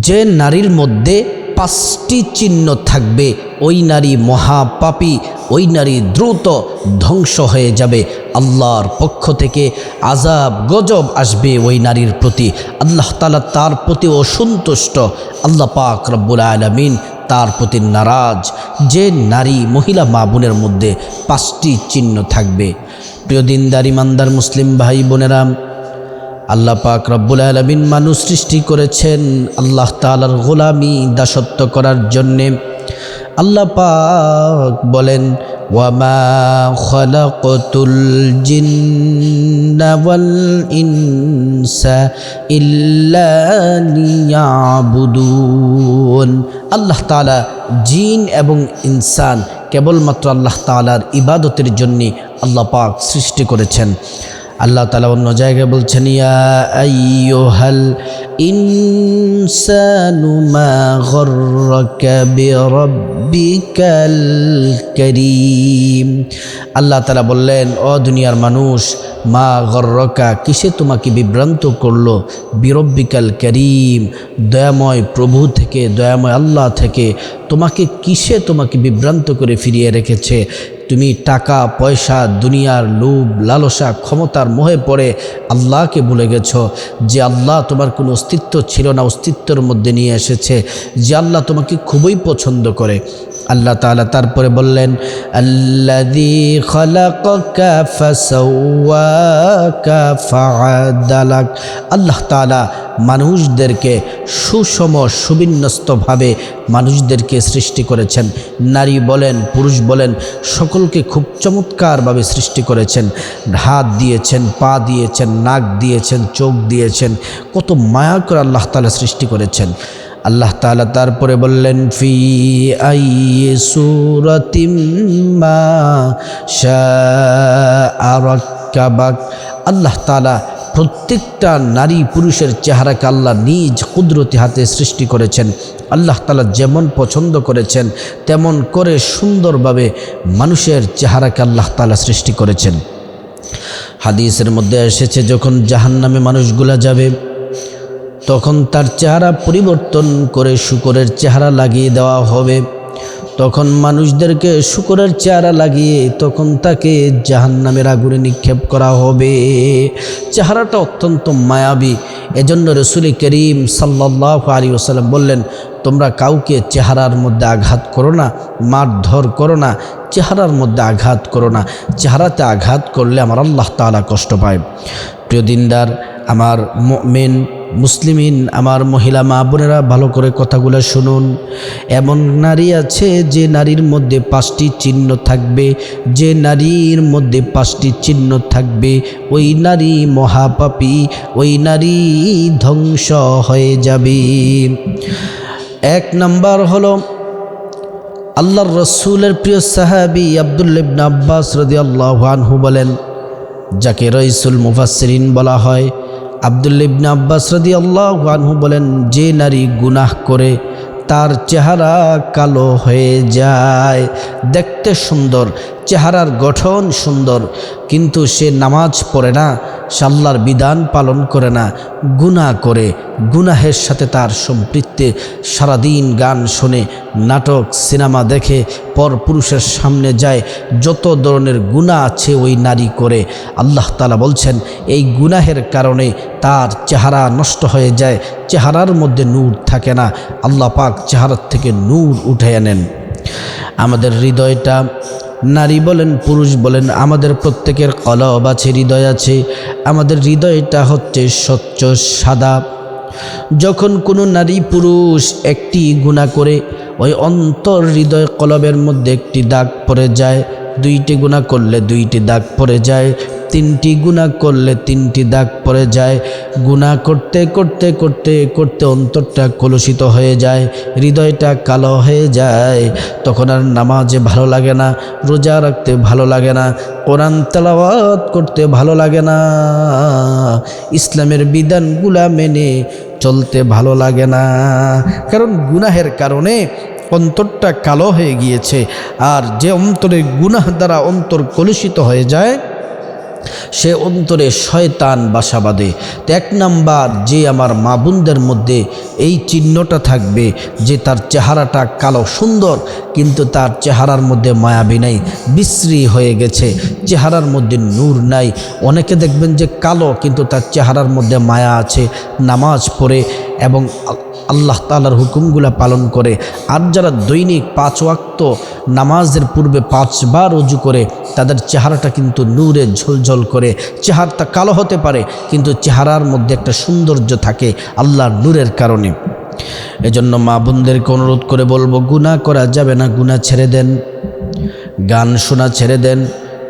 যে নারীর মধ্যে পাঁচটি চিহ্ন থাকবে, ওই নারী মহাপাপী, ওই নারী দ্রুত ধ্বংস হয়ে যাবে। আল্লাহর পক্ষ থেকে আজাব গজব আসবে ওই নারীর প্রতি। আল্লাহ তালা তার প্রতি অসন্তুষ্ট আল্লাহ পাক রব্বুল আলমিন তার প্রতি নারাজ। যে নারী, মহিলা, মা বোনের মধ্যে পাঁচটি চিহ্ন থাকবে। প্রিয় দিনদার, ইমানদার, মুসলিম ভাই বোনেরা আল্লাহ পাক রব্বুল আলমিন মানুষ সৃষ্টি করেছেন আল্লাহ তালার গোলামি দাসত্ব করার জন্যে। আল্লাহ পাক বলেন, ওয়ামা আল্লাহ তাআলা জিন এবং ইনসান কেবলমাত্র আল্লাহ তাআলার ইবাদতের জন্যে আল্লাহ পাক সৃষ্টি করেছেন। আল্লাহ তালা অন্য জায়গায় বলছেন কারীম। আল্লাহ তালা বললেন অ দুনিয়ার মানুষ, মা গর্রকা কিসে তোমাকে বিভ্রান্ত করল? বিরব্বিকাল করিম, দয়াময় প্রভু থেকে, দয়াময় আল্লাহ থেকে তোমাকে কিসে তোমাকে বিভ্রান্ত করে ফিরিয়ে রেখেছে? তুমি টাকা, পয়সা, দুনিয়ার লোভ, লালসা, ক্ষমতার মোহে পড়ে আল্লাহকে ভুলে গেছ যে আল্লাহ তোমার কোনো অস্তিত্ব ছিল না, অস্তিত্বের মধ্যে নিয়ে এসেছে, যে আল্লাহ তোমাকে খুবই পছন্দ করে। আল্লাহ তালা তারপরে বললেন আল্লাহ তাআলা মানুষদেরকে সুষম, সুবিন্যস্তভাবে মানুষদেরকে সৃষ্টি করেছেন। নারী বলেন, পুরুষ বলেন, সকলকে খুব চমৎকারভাবে সৃষ্টি করেছেন। হাত দিয়েছেন, পা দিয়েছেন, নাক দিয়েছেন, চোখ দিয়েছেন। কত মায়া করে আল্লাহ তালা সৃষ্টি করেছেন। আল্লাহ তালা তারপরে বললেন, ফি আই শাআরাকাবাক আল্লাহ তাআলা প্রত্যেকটা নারী পুরুষের চেহারাকে আল্লাহ নিজ কুদরতি হাতে সৃষ্টি করেছেন। আল্লাহ তালা যেমন পছন্দ করেছেন, তেমন করে সুন্দরভাবে মানুষের চেহারাকে আল্লাহ তালা সৃষ্টি করেছেন। হাদিসের মধ্যে এসেছে, যখন জাহান্নামে মানুষগুলা যাবে, তখন তার চেহারা পরিবর্তন করে শুকরের চেহারা লাগিয়ে দেওয়া হবে। তখন মানুষদেরকে শুকরের চেহারা লাগিয়ে তখন তাকে জাহান্নামের আগুনে নিক্ষেপ করা হবে। চেহারাটা অত্যন্ত মায়াবী। এজন্য রসুল করিম সাল্লাহ আলী ওসাল্লাম বললেন, তোমরা কাউকে চেহারার মধ্যে আঘাত করো না, মারধর করো না, চেহারার মধ্যে আঘাত করো না। চেহারাতে আঘাত করলে আমার আল্লাহ তালা কষ্ট পায়। প্রিয় দিনদার, আমার মেন মুসলিমিন, আমার মহিলা মা বোনেরা ভালো করে কথাগুলো শুনুন। এমন নারী আছে যে নারীর মধ্যে পাঁচটি চিহ্ন থাকবে, যে নারীর মধ্যে পাঁচটি চিহ্ন থাকবে, ওই নারী মহাপাপী, ওই নারী ধ্বংস হয়ে যাবে। এক নাম্বার হলো আল্লাহর রসুলের প্রিয় সাহাবি আবদুল্লিবন আব্বাস রদি আল্লাহ আনহু বলেন, যাকে রইসুল মুফাসরিন বলা হয় আবদুল্লিবন আব্বাস রদি আল্লাহ বলেন, যে নারী গুনাহ করে, তার চেহারা কালো হয়ে যায়, দেখতে সুন্দর চেহারার গঠন সুন্দর, কিন্তু সে নামাজ পড়ে না, সাল্লার বিধান পালন করে না, গুনাহ করে। গুনাহের সাথে তার সম্পৃক্তে সারাদিন গান শোনে, নাটক, সিনেমা দেখে, পর পুরুষের সামনে যায়, যত ধরনের গুণা আছে ওই নারী করে। আল্লাহ তালা বলছেন, এই গুনাহের কারণে তার চেহারা নষ্ট হয়ে যায়, চেহারার মধ্যে নূর থাকে না। আল্লাহ পাক চেহারার থেকে নূর উঠে আনেন আমাদের হৃদয়টা নারী বলেন, পুরুষ বলেন, আমাদের প্রত্যেকের কলব আছে, হৃদয় আছে। আমাদের হৃদয়টা হচ্ছে স্বচ্ছ, সাদা। যখন কোনো নারী পুরুষ একটি গুণা করে, ওই অন্তর হৃদয় কলবের মধ্যে একটি দাগ পড়ে যায়। দুইটি গুণা করলে দুইটি দাগ পড়ে যায়, তিনটি গুণা করলে তিনটি দাগ পড়ে যায়। গুণা করতে করতে করতে করতে অন্তরটা কলুষিত হয়ে যায়, হৃদয়টা কালো হয়ে যায়। তখন আর নামাজে ভালো লাগে না, রোজা রাখতে ভালো লাগে না, কোরআন তেলাওয়াত করতে ভালো লাগে না। ইসলামের বিধানগুলা মেনে চলতে ভালো লাগে না। কারণ গুনাহের কারণে অন্তরটা কালো হয়ে গিয়েছে। আর যে অন্তরে গুনাহ দ্বারা অন্তর কলুষিত হয়ে যায়, সে অন্তরে শয়তান বাসা বাঁধে। তো এক নাম্বার, যে আমার মা বোনদের মধ্যে এই চিহ্নটা থাকবে যে তার চেহারাটা কালো, সুন্দর, কিন্তু তার চেহারার মধ্যে মায়াবী নাই, বিশ্রী হয়ে গেছে। চেহারার মধ্যে নূর নাই। অনেকে দেখবেন যে কালো, কিন্তু তার চেহারার মধ্যে মায়া আছে। নামাজ পড়ে এবং আল্লাহ তালার হুকুমগুলা পালন করে। আর যারা দৈনিক পাঁচ ওয়াক্ত নামাজের পূর্বে পাঁচবার অজু করে, তাদের চেহারাটা কিন্তু নূরে ঝলঝল করে। চেহারাটা কালো হতে পারে, কিন্তু চেহারার মধ্যে একটা সৌন্দর্য থাকে আল্লাহর নূরের কারণে। এজন্য মা বোনদেরকে অনুরোধ করে বলব গুণা করা যাবে না গুণা ছেড়ে দেন। গান শোনা ছেড়ে দেন।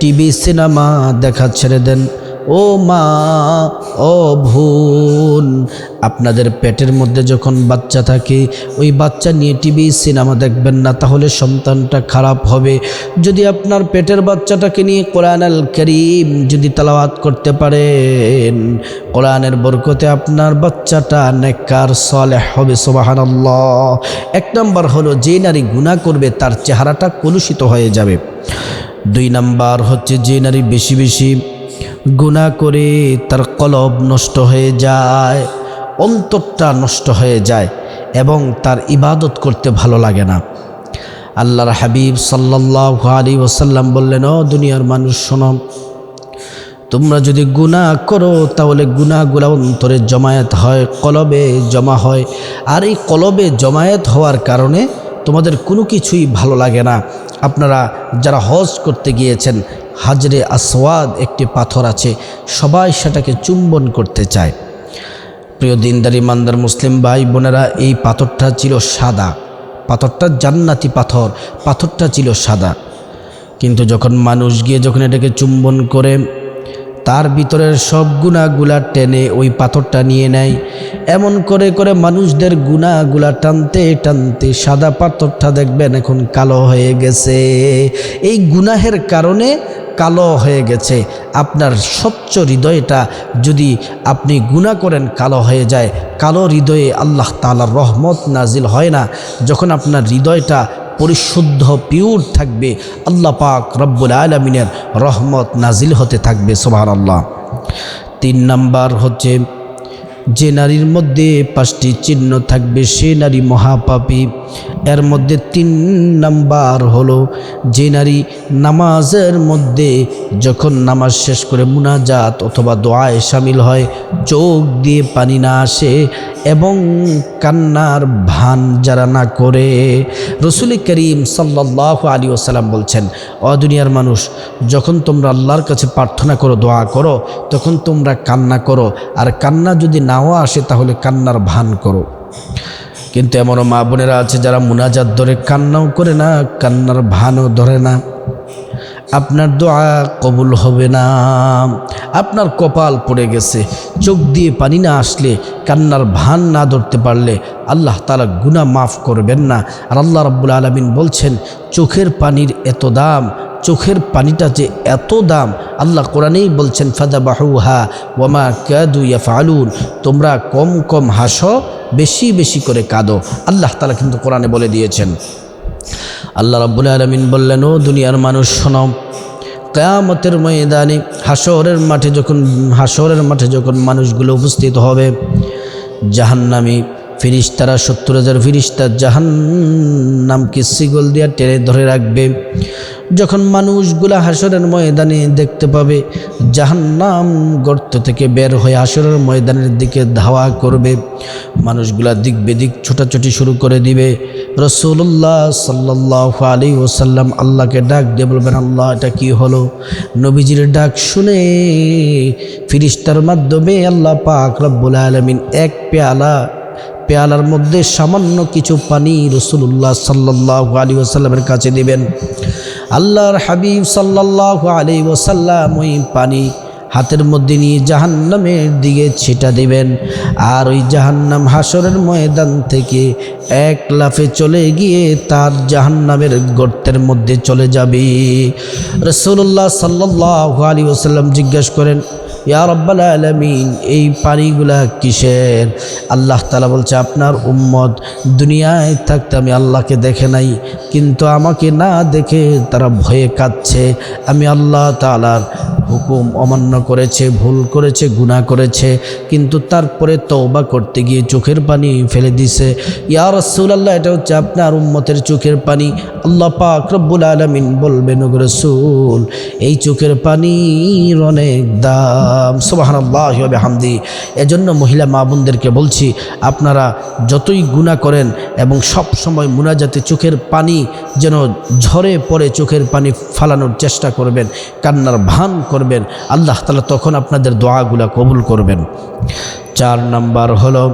টিভি, সিনেমা দেখা ছেড়ে দেন। ও মা, ও ভুন আপনাদের পেটের মধ্যে যখন বাচ্চা থাকে, ওই বাচ্চা নিয়ে টিভি, সিনেমা দেখবেন না, তাহলে সন্তানটা খারাপ হবে। যদি আপনার পেটের বাচ্চাটাকে নিয়ে কোরআন আল করিম যদি তালাওয়াত করতে পারেন, কোরআনের বরকতে আপনার বাচ্চাটা নেককার, সলেহ হবে, সোবাহানাল্লাহ। এক নম্বর হলো, যে নারী গুণা করবে, তার চেহারাটা কলুষিত হয়ে যাবে। দুই নাম্বার হচ্ছে, যে নারী বেশি বেশি গুণা করে তার কলব নষ্ট হয়ে যায়, অন্তরটা নষ্ট হয়ে যায় এবং তার ইবাদত করতে ভালো লাগে না। আল্লাহর হাবিব সাল্লাহ আলী ওসাল্লাম বললেন, ও দুনিয়ার মানুষ, শোনো, তোমরা যদি গুণা করো, তাহলে গুণাগুলা অন্তরে জমায়েত হয়, কলবে জমা হয়। আর এই কলবে জমায়েত হওয়ার কারণে তোমাদের কোনো কিছুই ভালো লাগে না। আপনারা যারা হজ করতে গিয়েছেন হাজরে আসওয়াদ একটি পাথর আছে, সবাই সেটাকে চুম্বন করতে চায়। প্রিয় দিনদারি মান্দার মুসলিম ভাই বোনেরা, এই পাথরটা ছিল সাদা। পাথরটা জান্নাতি পাথর, পাথরটা ছিল সাদা। কিন্তু যখন মানুষ গিয়ে যখন এটাকে চুম্বন করে তার ভিতরের সব গুণাগুলা টেনে ওই পাথরটা নিয়ে নেয়। এমন করে করে মানুষদের গুণাগুলা টানতে টানতে সাদা পাথরটা দেখবেন এখন কালো হয়ে গেছে। এই গুনাহের কারণে কালো হয়ে গেছে। আপনার স্বচ্ছ হৃদয়টা যদি আপনি গুণা করেন, কালো হয়ে যায়। কালো হৃদয়ে আল্লাহ তালার রহমত নাজিল হয় না। যখন আপনার হৃদয়টা পরিশুদ্ধ পিওর থাকবে। আল্লাহ পাক রব্বুল আলমিনের রহমত নাজিল হতে থাকবে সোহার আল্লাহ তিন নাম্বার হচ্ছে, যে নারীর মধ্যে পাঁচটি চিহ্ন থাকবে, সে নারী মহাপাপী। এর মধ্যে তিন নাম্বার হলো যে নারী নামাজের মধ্যে যখন নামাজ শেষ করে মুনাজাত অথবা দোয়ায় সামিল হয়, চোখ দিয়ে পানি না আসে এবং কান্নার ভান যারা না করে। রসুল করিম সাল্লাহ আলী ওসালাম বলছেন অদুনিয়ার মানুষ, যখন তোমরা আল্লাহর কাছে প্রার্থনা করো, দোয়া করো, তখন তোমরা কান্না করো, আর কান্না যদি নাও আসে তাহলে কান্নার ভান করো। কিন্তু এমনও মা বোনেরা আছে যারা মুনাজাত ধরে কান্নাও করে না, কান্নার ভানও ধরে না। আপনার দোয়া কবুল হবে না। আপনার কপাল পড়ে গেছে। চোখ দিয়ে পানি না আসলে কান্নার ভান না ধরতে পারলে আল্লাহ তালা গুণা মাফ করবেন না। আর আল্লাহ রব্বুল আলমিন বলছেন, চোখের পানির এত দাম, চোখের পানিটা যে এত দাম। আল্লাহ কোরআনেই বলছেন ফাদা বাহুহা ওয়ামা কাদু ইয়া ফালুন তোমরা কম কম হাসো বেশি বেশি করে কাঁদো। আল্লাহ তালা কিন্তু কোরআনে বলে দিয়েছেন। আল্লাহ রাব্বুল আলমিন বললেন, ও দুনিয়ার মানুষ শোনাও কেয়ামতের ময়দানে হাসরের মাঠে যখন হাসরের মাঠে যখন মানুষগুলো উপস্থিত হবে, জাহান্নামি ফিরিস্তারা, সত্তর হাজার ফিরিস্তা জাহান নামকে সিগল দিয়া টেনে ধরে রাখবে। যখন মানুষগুলা হাসরের ময়দানে দেখতে পাবে, জাহান্নাম গর্ত থেকে বের হয়ে হাসরের ময়দানের দিকে ধাওয়া করবে। মানুষগুলা দিক বেদিক ছোটাছুটি শুরু করে দিবে। রসুল্লাহ সাল্লাহ আলী ওসাল্লাম আল্লাহকে ডাক দিয়ে বলবেন, আল্লাহ, এটা কি হলো? নবীজির ডাক শুনে ফিরিস্তার মাধ্যমে আল্লাহ পাক রব্বুল আলমিন এক পেয়ালা, পেয়ালার মধ্যে সামান্য কিছু পানি রসুল্লাহ সাল্লাহ আলী ওসাল্লামের কাছে দিবেন। আল্লাহর হাবিব সাল্লাহ আলী ওসাল্লাম ওই পানি হাতের মধ্যে নিয়ে জাহান্নামের দিকে ছিটা দিবেন। আর ওই জাহান্নাম হাসরের ময়দান থেকে এক লাফে চলে গিয়ে তার জাহান্নামের গর্তের মধ্যে চলে যাবে। রসুল্লাহ সাল্লাহ আলী ওসাল্লাম জিজ্ঞেস করেন ইয়া রব্বাল আলমিন, এই পানিগুলা কিসের? আল্লাহ তালা বলছে, আপনার উম্মত দুনিয়ায় থাকতে আমি আল্লাহকে দেখে নাই, কিন্তু আমাকে না দেখে তারা ভয়ে কাঁদছে। আমি আল্লাহ তালার হুকুম অমান্য করেছে, ভুল করেছে, গুনাহ করেছে, কিন্তু তারপরে তওবা করতে গিয়ে চোখের পানি ফেলে দিছে। ইয়া রাসূলুল্লাহ, এটা হচ্ছে আপনার উম্মতের চোখের পানি। আল্লাহ পাক রব্বুল আলামিন বলবেন রাসূল, এই চোখের পানির অনেক দাম। সুবহানাল্লাহি ওয়া বিহামদি। এজন্য মহিলা মা বোনদেরকে বলছি, আপনারা যতই গুনাহ করেন এবং সব সময় মুনাজাতে চোখের পানি যেন ঝরে পড়ে, চোখের পানি ফালানোর চেষ্টা করবেন। কান্নার ভান করবেন, আল্লাহ তালা তখন আপনাদের দোয়াগুলা কবুল করবেন। চার নাম্বার হলো,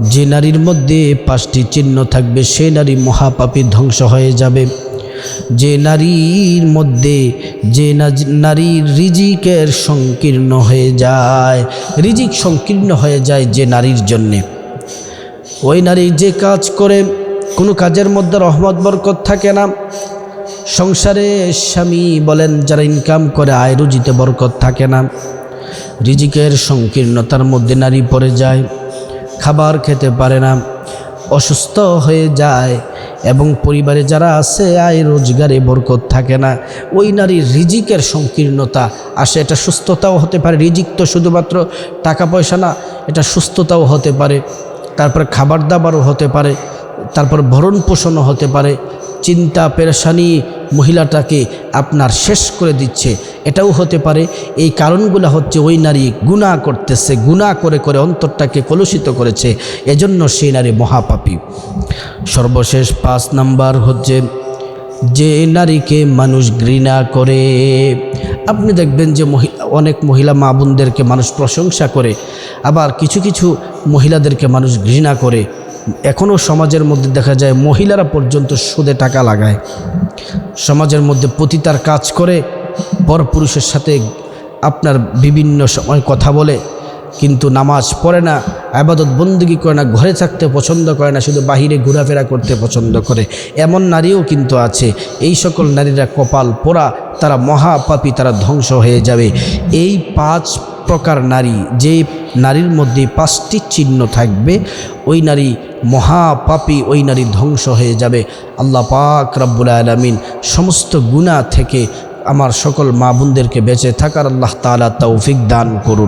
যে নারীর মধ্যে পাঁচটি চিহ্ন থাকবে, সে নারী মহাপাপী ধ্বংস হয়ে যাবে। যে নারীর মধ্যে, যে নারীর রিজিকের সংকীর্ণ হয়ে যায়, রিজিক সংকীর্ণ হয়ে যায় যে নারীর জন্যে। ওই নারী যে কাজ করে, কোনো কাজের মধ্যে রহমত, বরকত থাকে না। সংসারে স্বামী বলেন, যারা ইনকাম করে আয় রুজিতে বরকত থাকে না। রিজিকের সংকীর্ণতার মধ্যে নারী পড়ে যায়, খাবার খেতে পারে না, অসুস্থ হয়ে যায় এবং পরিবারে যারা আছে, আয় রোজগারে বরকত থাকে না। ওই নারীর রিজিকের সংকীর্ণতা আসে, এটা সুস্থতাও হতে পারে। রিজিক তো শুধুমাত্র টাকা পয়সা না, এটা সুস্থতাও হতে পারে। তারপর খাবার দাবারও হতে পারে, তারপর ভরণ পোষণও হতে পারে। চিন্তা, পেরেশানি মহিলাটাকে আপনার শেষ করে দিচ্ছে। এটাও হতে পারে। এই কারণগুলো হচ্ছে ওই নারী গুণা করতেছে গুণা করে করে অন্তরটাকে কলুষিত করেছে। এজন্য সেই নারী মহাপাপী। সর্বশেষ পাঁচ নাম্বার হচ্ছে, যে নারীকে মানুষ ঘৃণা করে, আপনি দেখবেন যে অনেক মহিলা মা বোনদেরকে মানুষ প্রশংসা করে, আবার কিছু কিছু মহিলাদেরকে মানুষ ঘৃণা করে। এখনও সমাজের মধ্যে দেখা যায় মহিলারা পর্যন্ত সুদে টাকা লাগায়। সমাজের মধ্যে পতিতার কাজ করে পরপুরুষের সাথে আপনার বিভিন্ন সময় কথা বলে, কিন্তু নামাজ পড়ে না, আবাদত বন্দুকি করে না, ঘরে থাকতে পছন্দ করে না, শুধু বাহিরে ঘোরাফেরা করতে পছন্দ করে। এমন নারীও কিন্তু আছে। এই সকল নারীরা কপাল পোড়া, তারা মহাপাপী, তারা ধ্বংস হয়ে যাবে। এই পাঁচ প্রকার নারী যে নারীর মধ্যে পাঁচটি চিহ্ন থাকবে, ওই নারী মহাপাপী, ওই নারী ধ্বংস হয়ে যাবে। আল্লাহ পাক রব্বুল আলমিন সমস্ত গুণা থেকে আমার সকল মা বোনদেরকে বেঁচে থাকার আল্লাহ তালা তৌফিক দান করুন।